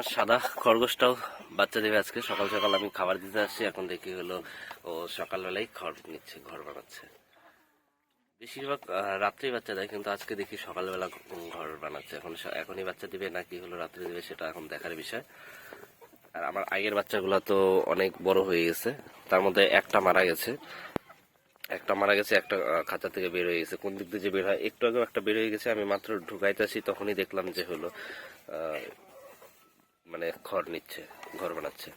আমার সাদা খরগোশটাও বাচ্চা দেবে আজকে। সকাল সকাল আমি খাবার দিতে আসছি, এখন দেখি হলো ও সকালবেলাই খড় নিচ্ছে, ঘর বানাচ্ছে। বেশিরভাগ রাত্রেই বাচ্চা দেয়, কিন্তু আজকে দেখি সকালবেলা ঘর বানাচ্ছে। এখন এখনই বাচ্চা দিবে না নাকি হলো রাত্রে দিবে সেটা এখন দেখার বিষয়। আর আমার আগের বাচ্চাগুলো তো অনেক বড় হয়ে গেছে। তার মধ্যে একটা মারা গেছে। একটা মারা গেছে, একটা খাঁচা থেকে বের হয়ে গেছে। কোন দিক দিয়ে যে বের হয়, একটু আগেও একটা বের হয়ে গেছে। আমি মাত্র ঢুকাইতেছি, তখনই দেখলাম যে হলো মানে খড় নিচ্ছে, ঘর বানাচ্ছে।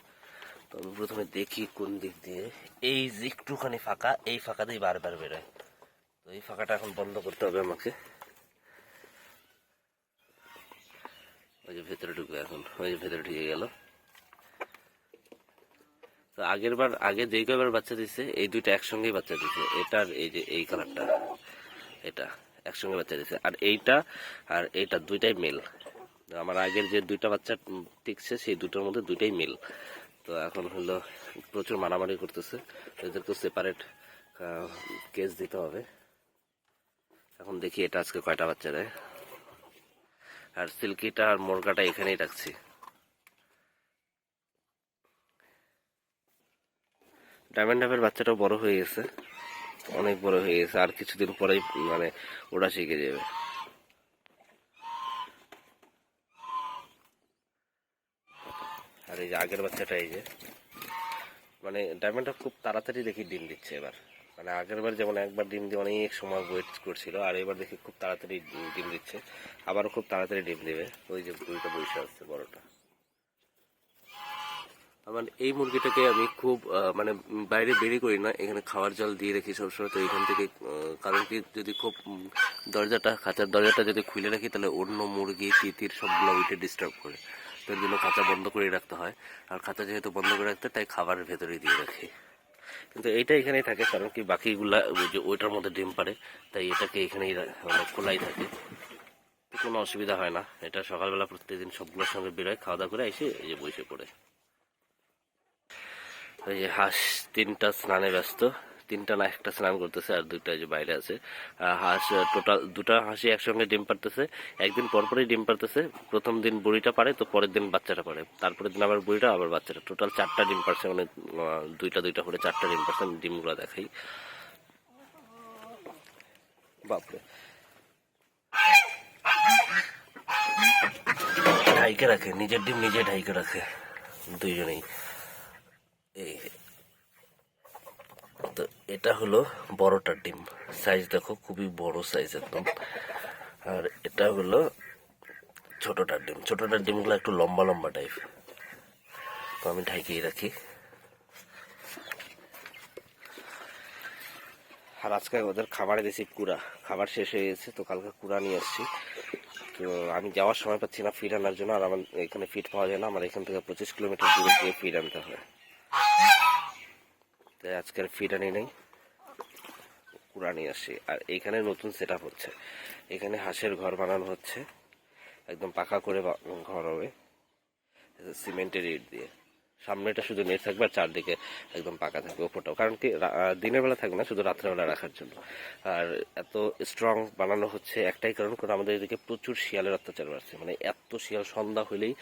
তো আমি প্রথমে দেখি কোন দিক দিয়ে। এই যে একটুখানি ফাঁকা, এই ফাঁকা দিয়ে বারবার বেরোয়। তো এই ফাঁকাটা এখন বন্ধ করতে হবে আমাকে। ওই যে ভেতরে ঢুকবে এখন, ওই যে ভেতরে ঢুকে গেল। তো আগের বার, আগে যেই কয়বার বাচ্চা দিচ্ছে এই দুইটা একসঙ্গেই বাচ্চা দিচ্ছে এটার এই যে, এই কালারটা এটা একসঙ্গে বাচ্চা দিচ্ছে আর এইটা আর এইটা দুইটাই মেল আমার আগের যে দুইটা বাচ্চা টিকছে, সেই দুটোর মধ্যে দুইটাই মিল তো এখন হলো প্রচুর মারামারি করতেছে। এদেরকে সেপারেট কেস দিতে হবে। এখন দেখি এটা আজকে কয়টা বাচ্চা দেয়। আর সিল্কিটা আর মোরগাটা এখানেই রাখছি। ডায়মন্ড ডাবের বাচ্চাটাও বড় হয়ে গেছে। অনেক বড় হয়ে গেছে। আর কিছুদিন পরেই মানে ওরা শিখে যাবে। এই যে আগের বাচ্চাটা এই যে। মানে ডায়মন্ডটা খুব তাড়াতাড়ি দেখি ডিম দিচ্ছে এবার। মানে আগের বার যেমন একবার ডিম দিয়ে অনেক সময় ওয়েট করছিল, আর এবার দেখি খুব তাড়াতাড়ি ডিম দিচ্ছে। আবারও খুব তাড়াতাড়ি ডিম দিবে। ওই যে বুড়িটা বসে আসছে বড়টা। আমার এই মুরগিটাকে আমি খুব মানে বাইরে বেরিয়ে করি না, এখানে খাওয়ার জল দিয়ে রাখি সবসময়, তো এখান থেকে কারণ কি যদি খুব দরজাটা, খাঁচার দরজাটা যদি খুলে রাখি, তাহলে অন্য মুরগি, তিতির সবগুলো উঠে ডিস্টার্ব করে। তার জন্য খাঁচা বন্ধ করে রাখতে হয়। আর খাঁচা যেহেতু বন্ধ করে রাখতে তাই খাবারের ভেতরে দিয়ে রাখি। কিন্তু এইটা এখানেই থাকে, কারণ কি বাকিগুলা যে ওইটার মধ্যে ডিম পারে তাই এটাকে এখানেই মানে খোলাই থাকে। কোনো অসুবিধা হয় না। এটা সকালবেলা প্রত্যেকদিন সবগুলোর সঙ্গে বেরোয় খাওয়া দাওয়া করে এসে এই যে বসে পড়ে। ওই যে হাঁস তিনটা স্নানে ব্যস্ত। তিনটা না, একটা স্নান করতেছে আর দুইটা যে বাইরে আছে। হাঁস টোটাল দুটা হাঁসি একসঙ্গে ডিম পারতেছে একদিন পর পরই ডিম পারতেছে প্রথম দিন বুড়িটা পারে তো পরের দিন বাচ্চাটা পারে তারপরের দিন আবার বুড়িটা, আবার বাচ্চাটা। টোটাল চারটা ডিম পারছে মানে দুইটা দুইটা করে চারটা ডিম পারছে আমি ডিমগুলো দেখাই। বাপরে। ঢাইকে রাখে, নিজের ডিম নিজে ঢাইকে রাখে, দুইজনেই। এই। তো এটা হলো বড়টার ডিম। সাইজ দেখো, খুবই বড় সাইজ একদম। আর এটা হলো ছোটটার ডিম। ছোটটার ডিমগুলো একটু লম্বা লম্বা টাইপ তো আমি ঢাকিয়ে রাখি। আর আজকে ওদের খাবারে দিয়েছি কুড়া। খাবার শেষ হয়ে গেছে, তো কালকে কুড়া নিয়ে আসছি। তো আমি যাওয়ার সময় পাচ্ছি না ফিড আনার জন্য, আর আমার এখানে ফিড পাওয়া যায় না। আমার এখান থেকে পঁচিশ কিলোমিটার দূরে গিয়ে ফিড আনতে হয়। তাই আজকের ফিড আনি নেই। কুড়া নিয়ে আসছি। আর এইখানে নতুন সেট হচ্ছে। এখানে হাঁসের ঘর বানানো হচ্ছে। একদম পাকা করে ঘর হবে। সিমেন্টের ইট দিয়ে। সামনেটা শুধু নেট থাকবে আর চারদিকে একদম পাকা থাকবে ওপরটাও কারণ কি দিনের বেলা থাকবে না, শুধু রাত্রেবেলা রাখার জন্য। আর এত স্ট্রং বানানো হচ্ছে একটাই কারণ কারণ আমাদের এদিকে প্রচুর শিয়ালের অত্যাচার বাড়ছে। মানে এত শিয়াল সন্ধ্যা হলেই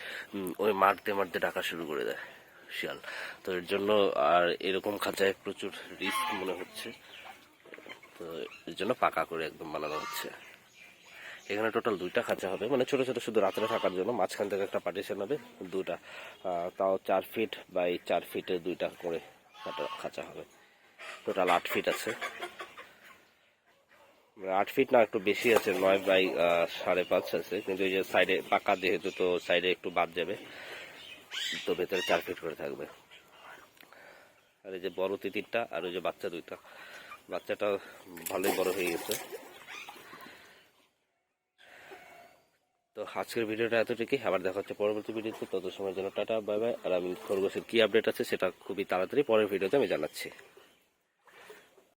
ওই মারতে মারতে ডাকা শুরু করে দেয়। শিয়াল তো এর জন্য আর এরকম খাঁচায় প্রচুর রিস্ক মনে হচ্ছে। তো এর জন্য পাকা করে একদম বানানো হচ্ছে। এখানে টোটাল দুইটা খাঁচা হবে। মানে ছোট ছোট শুধু রাত্রে থাকার জন্য। মাঝখান থেকে একটা পার্টিশন হবে দুটা তাও চার ফিট বাই চার ফিটে দুইটা করে খাঁচা- হবে। টোটাল আট ফিট আছে। মানে আট ফিট না, একটু বেশি আছে, নয় বাই সাড়ে পাঁচ আছে। কিন্তু এই যে সাইডে পাকা, যেহেতু তো সাইডে একটু বাদ যাবে। তো ভেতরে চার ফিট করে থাকবে। আর এই যে বড় তিতিরটা, আর ওই যে বাচ্চা দুইটা। বাচ্চাটা ভালোই বড় হয়ে গেছে। তো আজকের ভিডিওটা এতটুকুই। আবার দেখা হচ্ছে পরবর্তী ভিডিওতে। তত সময়ের জন্য টাটা, বাই বাই। আর আমি খরগোশের কী আপডেট আছে সেটা খুবই তাড়াতাড়ি পরের ভিডিওতে আমি জানাচ্ছি।